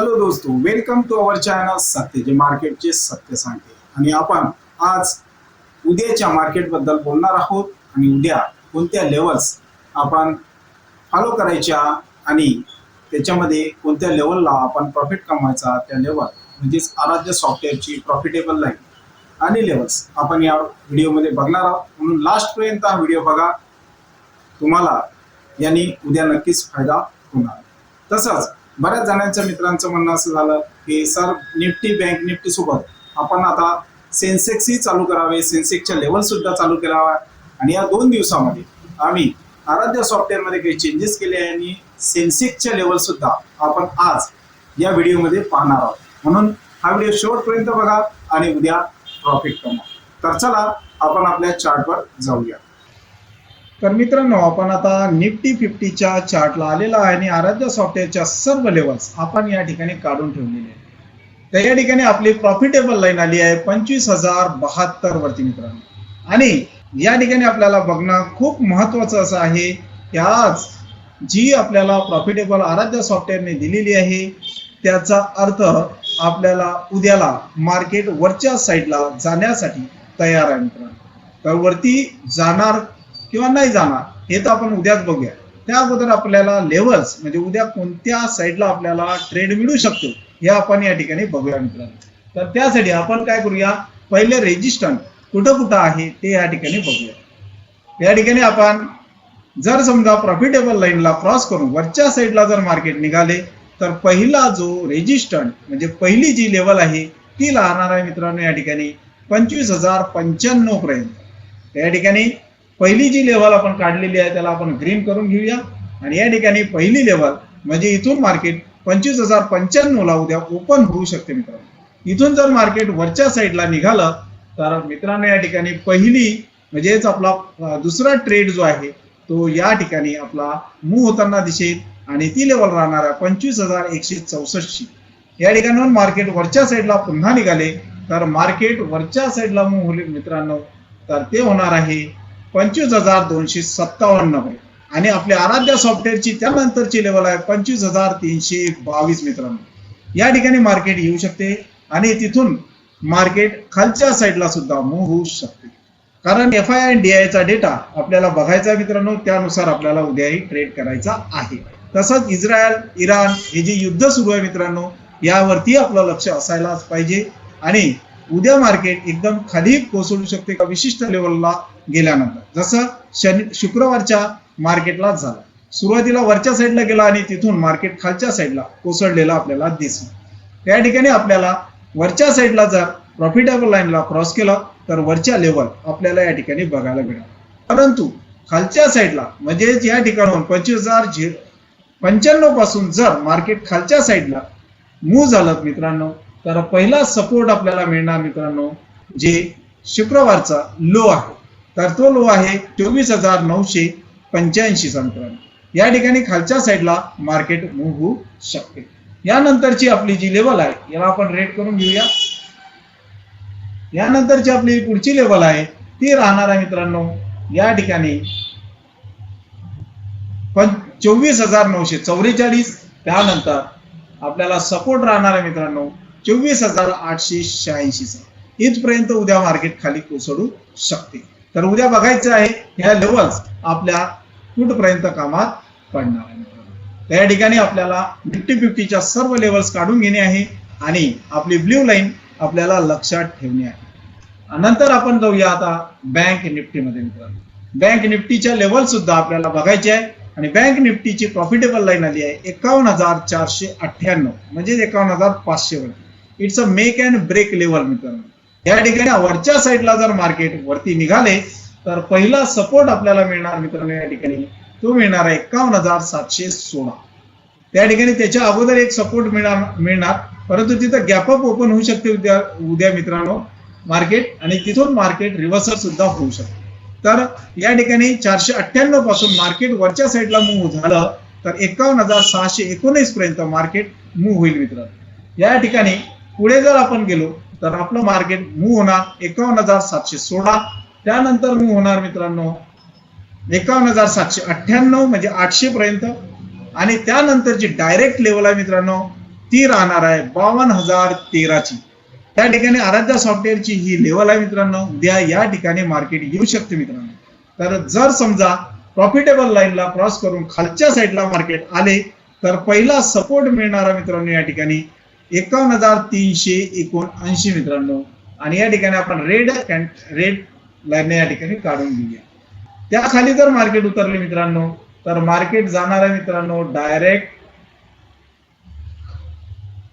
Hello दोस्तों welcome to our channel सत्य मार्केटचे सत्य सांगते. आणि आपण आज उद्याच्या मार्केटबद्दल बोलणार आहोत आणि उद्या कोणत्या लेवल्स आपण फॉलो करायच्या आणि त्याच्यामध्ये कोणत्या लेवलला आपण प्रॉफिट कमवायचा त्या लेवल म्हणजेच आराध्य सॉफ्टवेअरची प्रॉफिटेबल लाईन आणि लेवल्स आपण या व्हिडिओमध्ये बघणार आहोत. म्हणून लास्टपर्यंत हा व्हिडिओ बघा. तुम्हाला यांनी उद्या नक्कीच फायदा होणार. तसंच बऱ्याच जणांच्या मित्रांचं म्हणणं असं झालं की सर निफ्टी बँक निफ्टी सोबत आपण आता सेन्सेक्सही चालू करावे सेन्सेक्सच्या लेवल सुद्धा चालू करावा. आणि या दोन दिवसामध्ये आम्ही आराध्य सॉफ्टवेअरमध्ये काही चेंजेस केले आहे आणि सेन्सेक्सच्या लेवल सुद्धा आपण आज या व्हिडिओमध्ये पाहणार आहोत. म्हणून हा व्हिडिओ शेवटपर्यंत बघा आणि उद्या प्रॉफिट कमवा तर चला आपण आपल्या चार्टवर जाऊया. तर मित्रांनो आपण आता निफ्टी फिफ्टीच्या चार्टला आलेला आहे आणि आराध्य सॉफ्टवेअरच्या सर्व लेवल्स आपण या ठिकाणी काढून ठेवलेले आहेत. तर या ठिकाणी आपली प्रॉफिटेबल लाईन आली आहे पंचवीस हजार बहात्तर वरती मित्रांनो. आणि या ठिकाणी आपल्याला बघणं खूप महत्वाचं असं आहे की आज जी आपल्याला प्रॉफिटेबल आराध्य सॉफ्टवेअरने दिलेली आहे त्याचा अर्थ आपल्याला उद्याला मार्केट वरच्या साईडला जाण्यासाठी तयार आहे मित्रांनो. तर वरती जाणार किंवा नाही जाणार हे तर आपण उद्याच बघूया. त्या अगोदर आपल्याला लेवल्स म्हणजे उद्या कोणत्या साईडला आपल्याला ट्रेड मिळू शकतो हे आपण या ठिकाणी बघूया मित्रांनो. तर त्यासाठी आपण काय करूया पहिले रेजिस्टंट कुठं कुठं आहे ते या ठिकाणी बघूया. या ठिकाणी आपण जर समजा प्रॉफिटेबल लाईनला क्रॉस करून वरच्या साईडला जर मार्केट निघाले तर पहिला जो रेजिस्टंट म्हणजे पहिली जी लेवल आहे ती राहणार आहे मित्रांनो या ठिकाणी पंचवीस हजार पंच्याण्णव पर्यंत. या ठिकाणी पहिली जी लेवल आपण काढलेली आहे त्याला आपण ग्रीन करून घेऊया. आणि या ठिकाणी पहिली लेवल म्हणजे इथून मार्केट पंचवीस हजार पंच्याण्णव ला उद्या ओपन होऊ शकते मित्रांनो. इथून जर मार्केट वरच्या साईडला निघालं तर मित्रांनो या ठिकाणी पहिली म्हणजेच आपला दुसरा ट्रेड जो आहे तो या ठिकाणी आपला मूव्ह होताना दिसेल. आणि ती लेवल राहणार आहे पंचवीस हजार एकशे चौसष्टची. या ठिकाणाहून मार्केट वरच्या साईडला पुन्हा निघाले तर मार्केट वरच्या साईडला मूव्ह होईल मित्रांनो. तर ते होणार आहे पंचवीस हजार दोनशे सत्तावन्न पर्यंत आणि आपल्या आराध्य सॉफ्टवेअरची त्यानंतरची लेवल आहे पंचवीस हजार तीनशे बावीस मित्रांनो. या ठिकाणी मार्केट येऊ शकते आणि तिथून मार्केट खालच्या साईडला सुद्धा मूव्ह होऊ शकते. कारण एफ आय डी आयचा डेटा आपल्याला बघायचा मित्रांनो त्यानुसार आपल्याला उद्याही ट्रेड करायचा आहे. तसंच इस्रायल इराण हे जे युद्ध सुरू आहे मित्रांनो यावरती आपलं लक्ष असायलाच पाहिजे. आणि उद्या मार्केट एकदम खाली कोसळू शकते का विशिष्ट लेवलला गेल्यानंतर. जसं शनि शुक्रवारच्या मार्केटला झालं. सुरुवातीला वरच्या साईडला गेला आणि तिथून मार्केट खालच्या साईडला कोसळलेलं आपल्याला दिसलं. त्या ठिकाणी आपल्याला वरच्या साईडला जर प्रॉफिटेबल लाईनला क्रॉस केला तर वरच्या लेवल आपल्याला या ठिकाणी बघायला मिळेल. परंतु खालच्या साईडला म्हणजेच या ठिकाणाहून पंचवीस हजार झिरो पंच्याण्णवपासून जर मार्केट खालच्या साईडला मूव्ह झालं मित्रांनो तर पहिला सपोर्ट आपल्याला मिळणार मित्रांनो जे शुक्रवारचा लो आहे. तर तो लो आहे चोवीस हजार नऊशे पंच्याऐंशी मित्रांनो या ठिकाणी खालच्या साईडला मार्केट मूव्ह होऊ शकते. यानंतरची आपली जी लेवल आहे याला आपण रेट करून घेऊया. यानंतरची आपली पुढची लेवल आहे ती राहणार आहे मित्रांनो या ठिकाणी पण चोवीस हजार नऊशे चौवेचाळीस. त्यानंतर आपल्याला सपोर्ट राहणार आहे मित्रांनो चोवीस हजार आठशे शहाऐंशीचा इथपर्यंत उद्या मार्केट खाली कोसळू शकते. तर उद्या बघायचं आहे ह्या लेवल्स आपल्या कुठपर्यंत कामात पडणार आहे त्या ठिकाणी आपल्याला निफ्टी फिफ्टीच्या सर्व लेवल्स काढून घेणे आहे आणि आपली ब्ल्यू लाईन आपल्याला लक्षात ठेवणे आहे. नंतर आपण जाऊया आता बँक निफ्टीमध्ये मित्रांनो. बँक निफ्टीच्या लेवल सुद्धा आपल्याला बघायचे आहे आणि बँक निफ्टीची प्रॉफिटेबल लाईन आली आहे एकावन्न हजार चारशे अठ्ठ्याण्णव म्हणजे एकावन्न हजार पाचशे वर it's a make and break level मित्रांनो. या ठिकाणी वरच्या साईडला जर मार्केट वरती निघाले तर पहिला सपोर्ट आपल्याला मिळणार मित्रांनो या ठिकाणी. तो मिळणार आहे एकावन्न हजार सातशे सोळा. त्या ठिकाणी त्याच्या अगोदर एक सपोर्ट मिळणार मिळणार. परंतु तिथं गॅपअप ओपन होऊ शकते उद्या उद्या मित्रांनो मार्केट आणि तिथून मार्केट रिव्हर्सल सुद्धा होऊ शकते. तर या ठिकाणी चारशे अठ्ठ्याण्णवपासून मार्केट वरच्या साईडला मूव्ह झालं तर एकावन्न हजार सहाशे एकोणीस पर्यंत मार्केट मूव्ह होईल मित्रांनो. या ठिकाणी पुढे जर आपण गेलो तर आपलं मार्केट मूव्ह होणार एकावन्न हजार सातशे सोळा. त्यानंतर मूव्ह होणार मित्रांनो एकावन्न हजार सातशे अठ्ठ्याण्णव म्हणजे आठशे पर्यंत आणि त्यानंतरची डायरेक्ट लेवल आहे मित्रांनो ती राहणार आहे बावन्न हजार तेराची. त्या ठिकाणी आराध्या सॉफ्टवेअरची ही लेवल आहे मित्रांनो उद्या या ठिकाणी मार्केट येऊ शकते मित्रांनो. तर जर समजा प्रॉफिटेबल लाईनला क्रॉस करून खालच्या साईडला मार्केट आले तर पहिला सपोर्ट मिळणारा मित्रांनो या ठिकाणी एकावन्न हजार तीनशे एकोणऐंशी मित्रांनो. आणि या ठिकाणी आपण रेड रेड लाईन या ठिकाणी काढून घेऊया. त्या खाली जर मार्केट उतरले मित्रांनो तर मार्केट जाणार आहे मित्रांनो डायरेक्ट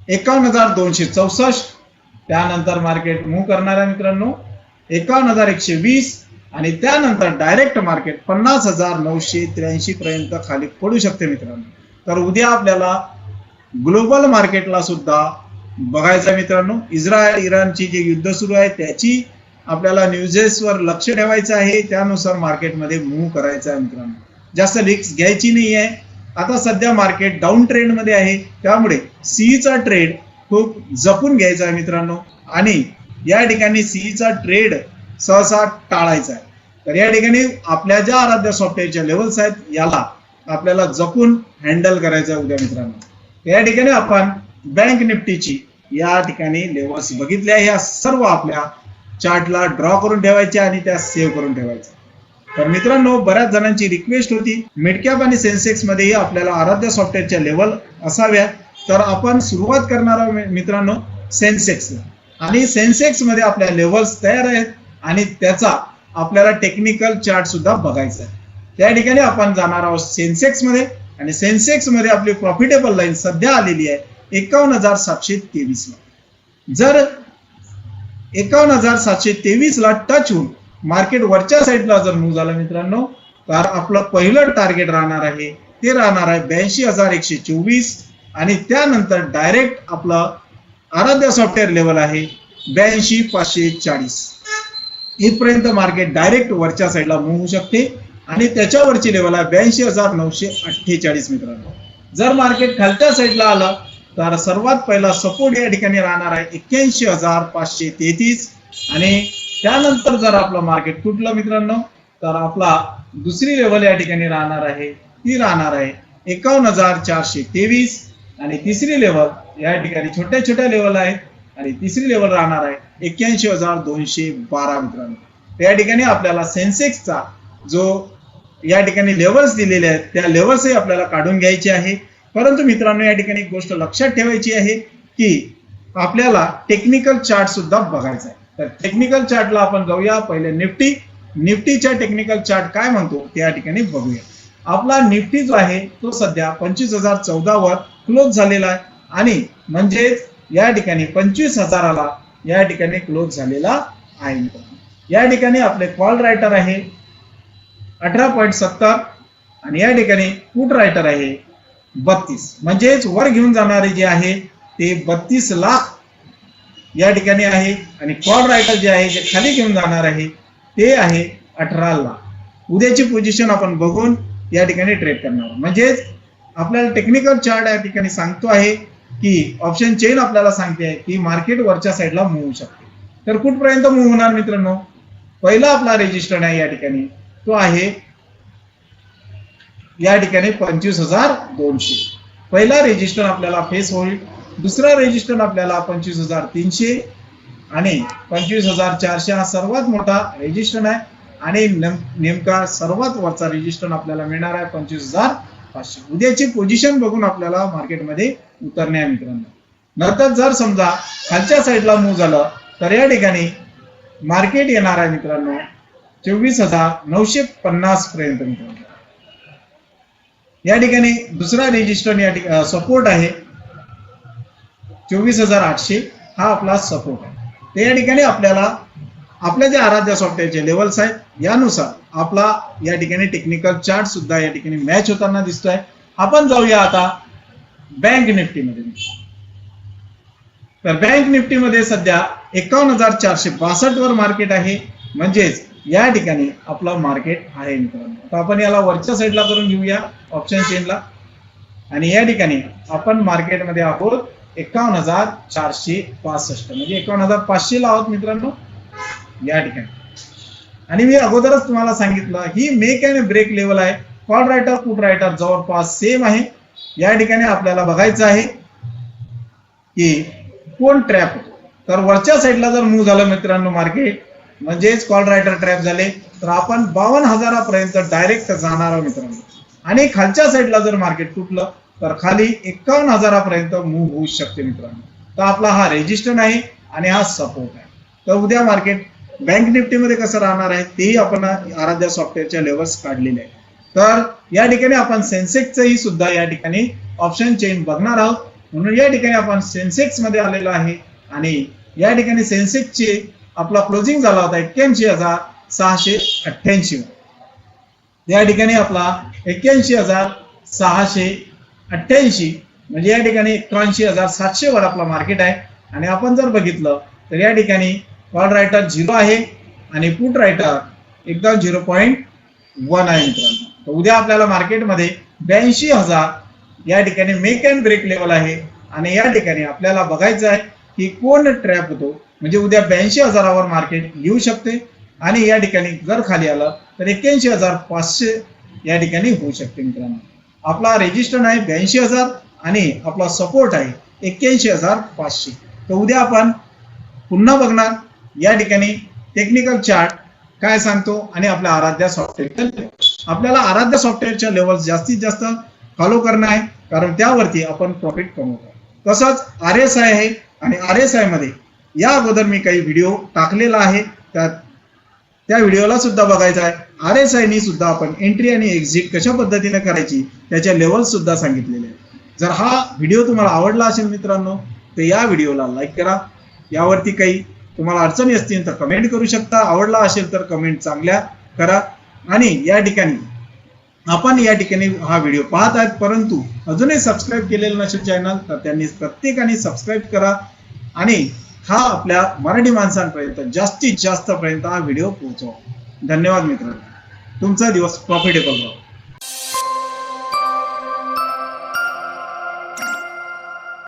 एकावन्न हजार दोनशे चौसष्ट. त्यानंतर मार्केट मूव्ह करणार आहे मित्रांनो एकावन्न हजार एकशे वीस. आणि त्यानंतर डायरेक्ट मार्केट पन्नास हजार नऊशे त्र्याऐंशी पर्यंत खाली पडू शकते मित्रांनो. तर उद्या आपल्याला ग्लोबल मार्केटला सुद्धा बघायचं मित्रांनो इस्रायल इराणची जे युद्ध सुरू आहे त्याची आपल्याला न्यूजेसवर लक्ष ठेवायचं आहे त्यानुसार मार्केटमध्ये मूव्ह करायचं आहे मित्रांनो. जास्त रिक्स घ्यायची नाही आहे. आता सध्या मार्केट डाऊन ट्रेंडमध्ये आहे. त्यामुळे सीईचा ट्रेड खूप जपून घ्यायचा आहे मित्रांनो. आणि या ठिकाणी सीईचा ट्रेड सहसा टाळायचा आहे. तर या ठिकाणी आपल्या ज्या आराध्या सॉफ्टवेअरच्या लेवल्स आहेत याला आपल्याला जपून हँडल करायचं आहे उद्या मित्रांनो. या ठिकाणी आपण बँक निफ्टीची या ठिकाणी लेवल्स बघितल्या या सर्व आपल्या चार्टला ड्रॉ करून ठेवायच्या आणि त्या सेव्ह करून ठेवायच्या तर मित्रांनो बऱ्याच जणांची रिक्वेस्ट होती मिडकॅप आणि सेन्सेक्स मध्येही आपल्याला आराध्य सॉफ्टवेअरच्या लेवल असाव्या. तर आपण सुरुवात करणार आहोत मित्रांनो सेन्सेक्स. आणि सेन्सेक्समध्ये आपल्या लेवल्स तयार आहेत आणि त्याचा आपल्याला टेक्निकल चार्ट सुद्धा बघायचा आहे. त्या ठिकाणी आपण जाणार आहोत सेन्सेक्समध्ये. आणि सेन्सेक्समध्ये आपली प्रॉफिटेबल लाईन सध्या आलेली आहे एकावन्न हजार सातशे तेवीस ला. जर एकावन्न हजार सातशे तेवीस ला टच होऊन मार्केट वरच्या साईडला जर मूव्ह झाला मित्रांनो तर आपलं पहिलं टार्गेट राहणार आहे ते राहणार आहे ब्याऐंशी हजार एकशे चोवीस आणि त्यानंतर डायरेक्ट आपलं आराध्य सॉफ्टवेअर लेवल आहे ब्याऐंशी पाचशे चाळीस. इथपर्यंत मार्केट डायरेक्ट वरच्या साईडला मूव्ह होऊ शकते. आणि त्याच्यावरची लेवल आहे ब्याऐंशी हजार नऊशे अठ्ठेचाळीस मित्रांनो. जर मार्केट खालच्या साईडला आलं तर सर्वात पहिला सपोर्ट या ठिकाणी राहणार आहे एक्क्याऐंशी हजार पाचशे तेहतीस. आणि त्यानंतर जर आपलं मार्केट तुटलं मित्रांनो तर आपला दुसरी लेवल या ठिकाणी राहणार आहे ती राहणार आहे एकावन्न हजार चारशे तेवीस. आणि तिसरी लेवल या ठिकाणी छोट्या छोट्या लेवल आहेत. आणि तिसरी लेवल राहणार आहे एक्क्याऐंशी हजार दोनशे बारा मित्रांनो. या ठिकाणी आपल्याला सेन्सेक्सचा जो या ठिकाणी लेवल्स दिलेले आहेत. त्या लेवल्सही आपल्याला काढून घ्यायचे आहे. परंतु मित्रांनो या ठिकाणी एक गोष्ट लक्षात ठेवायची आहे की आपल्याला टेक्निकल चार्ट सुद्धा बघायचा आहे. तर टेक्निकल चार्टला आपण जाऊया. पहिले निफ्टी. निफ्टीच्या टेक्निकल चार्ट काय म्हणतो ते या ठिकाणी बघूया. आपला निफ्टी जो आहे तो सध्या पंचवीस हजार चौदा वर क्लोज झालेला आहे. आणि म्हणजेच या ठिकाणी पंचवीस हजाराला या ठिकाणी क्लोज झालेला आहे. या ठिकाणी आपले कॉल रायटर आहे. अठरा पॉईंट सत्तर आणि या ठिकाणी पुट रायटर आहे बत्तीस. म्हणजेच वर घेऊन जाणारे जे आहे ते बत्तीस लाख या ठिकाणी आहे आणि क्वाड रायटर जे आहे जे खाली घेऊन जाणार आहे ते आहे अठरा लाख. उद्याची पोझिशन आपण बघून या ठिकाणी ट्रेड करणार म्हणजेच आपल्याला टेक्निकल चार्ट या ठिकाणी सांगतो आहे की ऑप्शन चेन आपल्याला सांगते आहे की मार्केट वरच्या साईडला मूव्ह शकते. तर कुठपर्यंत मूव्ह होणार मित्रांनो? पहिला आपला रेजिस्टर आहे या ठिकाणी. तो आहे या ठिकाणी पंचवीस हजार दोनशे. पहिला रेजिस्टर आपल्याला फेस होईल दुसरा रेजिस्टर आपल्याला पंचवीस हजार तीनशे आणि पंचवीस हजार चारशे हा सर्वात मोठा रेजिस्टर आहे. आणि नेमका सर्वात वरचा रेजिस्टर आपल्याला मिळणार आहे पंचवीस हजार पाचशे. उद्याची पोझिशन बघून आपल्याला मार्केटमध्ये उतरणे आहे मित्रांनो. नंतर जर समजा खालच्या साईडला मूव झालं तर या ठिकाणी मार्केट येणार आहे मित्रांनो. चोवीस हजार नऊशे पन्नास पर्यंत मित्रांनो या ठिकाणी दुसरा रेजिस्टर या ठिकाणी सपोर्ट आहे. चोवीस हजार आठशे हा आपला सपोर्ट आहे. तर या ठिकाणी आपल्याला आपल्या जे आराध्य सॉफ्टवेअरचे लेवल्स आहेत यानुसार आपला या ठिकाणी टेक्निकल चार्ट सुद्धा या ठिकाणी मॅच होताना दिसतोय. आपण जाऊया आता बँक निफ्टीमध्ये. तर बँक निफ्टीमध्ये सध्या एकावन्न हजार चारशे बासष्ट वर मार्केट आहे. म्हणजेच या ठिकाणी आपला मार्केट आहे मित्रांनो. आता आपण याला वरच्या साईडला करून घेऊया ऑप्शन चेनला आणि या ठिकाणी आपण मार्केटमध्ये आहोत एकावन्न हजार चारशे पासष्ट. म्हणजे एकावन्न हजार पाचशे ला आहोत मित्रांनो. या ठिकाणी. आणि मी अगोदरच तुम्हाला सांगितलं ही मेक अँड ब्रेक लेवल आहे. कॉल रायटर पुट रायटर जवळपास सेम आहे. या ठिकाणी आपल्याला बघायचं आहे की कोण ट्रॅप तर वरच्या साईडला जर मूव्ह झालं मित्रांनो मार्केट म्हणजेच कॉल रायटर ट्रॅप झाले. तर आपण बावन्न हजारापर्यंत डायरेक्ट जाणार आहोत मित्रांनो. आणि खालच्या साईडला जर मार्केट तुटलं तर खाली एकावन्न हजारापर्यंत मूव्ह होऊ शकते मित्रांनो. तर आपला हा रेजिस्टन आहे आणि हा सपोर्ट आहे. तर उद्या मार्केट बँक निफ्टीमध्ये कसं राहणार आहे तेही आपण आराध्या सॉफ्टवेअरच्या लेवल्स काढलेले आहे तर या ठिकाणी आपण सेन्सेक्सचंही सुद्धा या ठिकाणी ऑप्शन चेन बघणार आहोत. म्हणून या ठिकाणी आपण सेन्सेक्समध्ये आलेलो आहे. आणि या ठिकाणी सेन्सेक्सचे आपला क्लोजिंग झाला होता एक्क्याऐंशी हजार सहाशे अठ्ठ्याऐंशी. या ठिकाणी आपला एक्क्याऐंशी हजार सहाशे अठ्ठ्याऐंशी म्हणजे या ठिकाणी एकाऐंशी हजार सातशे वर आपला मार्केट आहे. आणि आपण जर बघितलं तर या ठिकाणी कॉल रायटर झिरो आहे आणि पुट रायटर एकदम झिरो पॉईंट वन आहे मित्रांनो. तर उद्या आपल्याला मार्केटमध्ये ब्याऐंशी हजार या ठिकाणी मेक अँड ब्रेक लेवल आहे. आणि या ठिकाणी आपल्याला बघायचं आहे की कोण ट्रॅप होतो म्हणजे उद्या ब्याऐंशी हजारावर मार्केट येऊ शकते. आणि या ठिकाणी जर खाली आलं तर एक्क्याऐंशी हजार पाचशे या ठिकाणी होऊ शकते मित्रांनो. आपला रेजिस्टर आहे ब्याऐंशी हजार आणि आपला सपोर्ट आहे एक्क्याऐंशी हजार पाचशे. तर उद्या आपण पुन्हा बघणार या ठिकाणी टेक्निकल चार्ट काय सांगतो आणि आपल्या आराध्या सॉफ्टवेअर आपल्याला आराध्या सॉफ्टवेअरच्या लेवल जास्तीत जास्त फॉलो करणं आहे कारण त्यावरती आपण प्रॉफिट कमवतो. तसंच आर एस आय आहे आणि आर एस आयमध्ये या अगोदर मी काही व्हिडिओ टाकलेला आहे. त्यात त्या व्हिडिओला सुद्धा बघायचा आहे. आर एस आयनी सुद्धा आपण एंट्री आणि एक्झिट कशा पद्धतीने करायची त्याच्या लेवल सुद्धा सांगितलेले आहेत. जर हा व्हिडिओ तुम्हाला आवडला असेल मित्रांनो तर या व्हिडिओला लाईक करा. यावरती काही तुम्हाला अडचणी असतील तर कमेंट करू शकता. आवडला असेल तर कमेंट चांगल्या करा. आणि या ठिकाणी आपण या ठिकाणी हा व्हिडिओ पाहत आहेत. परंतु अजूनही सबस्क्राईब केलेलं नसेल चॅनल तर त्यांनी प्रत्येकाने सबस्क्राईब करा. आणि हा आपल्या मराठी माणसांपर्यंत जास्तीत जास्त पर्यंत हा व्हिडिओ पोहोचवा. धन्यवाद मित्रांनो. तुमचा दिवस प्रॉफिटेबल राहो